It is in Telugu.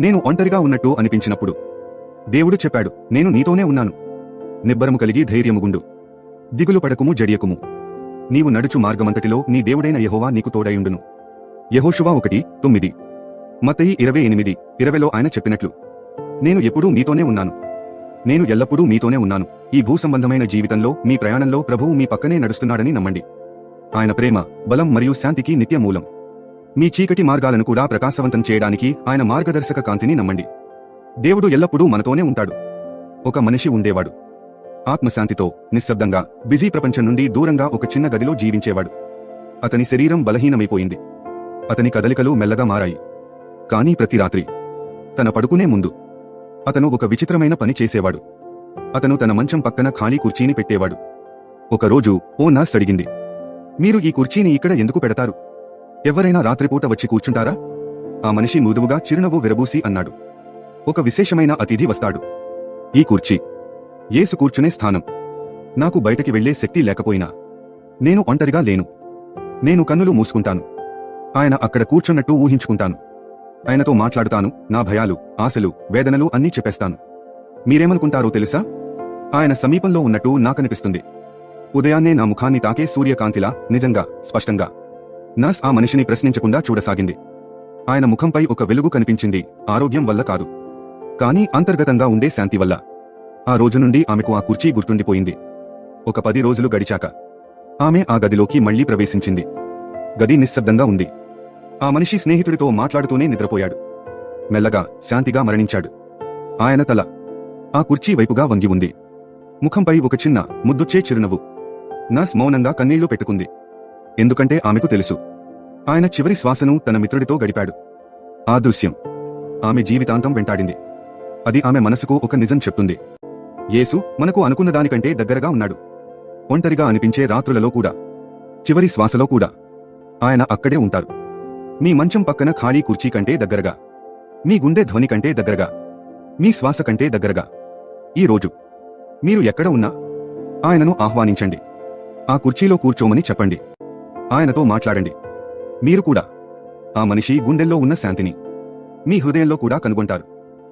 నేను ఒంటరిగా ఉన్నట్టు అనిపించినప్పుడు దేవుడు చెప్పాడు నేను నీతోనే ఉన్నాను. నిబ్బరము కలిగి ధైర్యముగుండు దిగులు పడకుము జడియకుము. నీవు నడుచు మార్గమంతటిలో నీ దేవుడైన యహోవా నీకు తోడయుండును. యెహోషువా ఒకటి తొమ్మిది. మతయి ఇరవై ఎనిమిది ఇరవైలో ఆయన చెప్పినట్లు నేను ఎప్పుడూ మీతోనే ఉన్నాను. నేను ఎల్లప్పుడూ మీతోనే ఉన్నాను. ఈ భూ సంబంధమైన జీవితంలో మీ ప్రయాణంలో ప్రభువు మీ పక్కనే నడుస్తున్నాడని నమ్మండి. ఆయన ప్రేమ బలం మరియు శాంతికి నిత్య మూలం మీ చీకటి మార్గాలను కూడా ప్రకాశవంతం చేయడానికి ఆయన మార్గదర్శక కాంతిని నమ్మండి. దేవుడు ఎల్లప్పుడూ మనతోనే ఉంటాడు. ఒక మనిషి ఉండేవాడు. ఆత్మశాంతితో నిశ్శబ్దంగా బిజీ ప్రపంచం నుండి దూరంగా ఒక చిన్న గదిలో జీవించేవాడు. అతని శరీరం బలహీనమైపోయింది. అతని కదలికలు మెల్లగా మారాయి. కానీ ప్రతి రాత్రి తన పడుకునే ముందు అతను ఒక విచిత్రమైన పని చేసేవాడు. అతను తన మంచం పక్కన ఖాళీ కుర్చీని పెట్టేవాడు. ఒకరోజు ఓ నర్స్ అడిగింది మీరు ఈ కుర్చీని ఇక్కడ ఎందుకు పెడతారు? ఎవరైనా రాత్రిపూట వచ్చి కూర్చుంటారా? ఆ మనిషి మృదువుగా చిరునవ్వు విరబూసి అన్నాడు. ఒక విశేషమైన అతిథి వస్తాడు. ఈ కుర్చీ. యేసు కూర్చునే స్థానం. నాకు బయటకి వెళ్ళే శక్తి లేకపోయినా. నేను ఒంటరిగా లేను. నేను కన్నులు మూసుకుంటాను. ఆయన అక్కడ కూర్చున్నట్టు ఊహించుకుంటాను. ఆయనతో మాట్లాడుతాను నా భయాలు ఆశలు వేదనలు అన్నీ చెప్పేస్తాను. మీరేమనుకుంటారో తెలుసా? ఆయన సమీపంలో ఉన్నట్టు నాకనిపిస్తుంది. ఉదయాన్నే నా ముఖాన్ని తాకే సూర్యకాంతిలా నిజంగా స్పష్టంగా. నర్స్ ఆ మనిషిని ప్రశ్నించకుండా చూడసాగింది. ఆయన ముఖంపై ఒక వెలుగు కనిపించింది. ఆరోగ్యం వల్ల కాదు. కానీ అంతర్గతంగా ఉండే శాంతి వల్ల. ఆ రోజు నుండి ఆమెకు ఆ కుర్చీ గుర్తుండిపోయింది. ఒక పది రోజులు గడిచాక. ఆమె ఆ గదిలోకి మళ్ళీ ప్రవేశించింది. గది నిశ్శబ్దంగా ఉంది. ఆ మనిషి స్నేహితుడితో మాట్లాడుతూనే నిద్రపోయాడు. మెల్లగా శాంతిగా మరణించాడు. ఆయన తల ఆ కుర్చీ వైపుగా వంగి ఉంది. ముఖంపై ఒక చిన్న ముద్దుచ్చే చిరునవ్వు. నర్స్ మౌనంగా కన్నీళ్ళు పెట్టుకుంది. ఎందుకంటే ఆమెకు తెలుసు. ఆయన చివరి శ్వాసను తన మిత్రుడితో గడిపాడు. ఆ దృశ్యం ఆమె జీవితాంతం వెంటాడింది. అది ఆమె మనసుకు ఒక నిజం చెప్తుంది. యేసు మనకు అనుకున్న దానికంటే దగ్గరగా ఉన్నాడు. ఒంటరిగా అనిపించే రాత్రులలో కూడా చివరి శ్వాసలో కూడా ఆయన అక్కడే ఉంటారు. మీ మంచం పక్కన ఖాళీ కుర్చీ కంటే దగ్గరగా మీ గుండె ధ్వని కంటే దగ్గరగా మీ శ్వాస కంటే దగ్గరగా. ఈ రోజు మీరు ఎక్కడ ఉన్నా ఆయనను ఆహ్వానించండి. ఆ కుర్చీలో కూర్చోమని చెప్పండి. ఆయనతో మాట్లాడండి. మీరు కూడా. ఆ మనిషి గుండెల్లో ఉన్న శాంతిని మీ హృదయంలో కూడా కనుగొంటారు.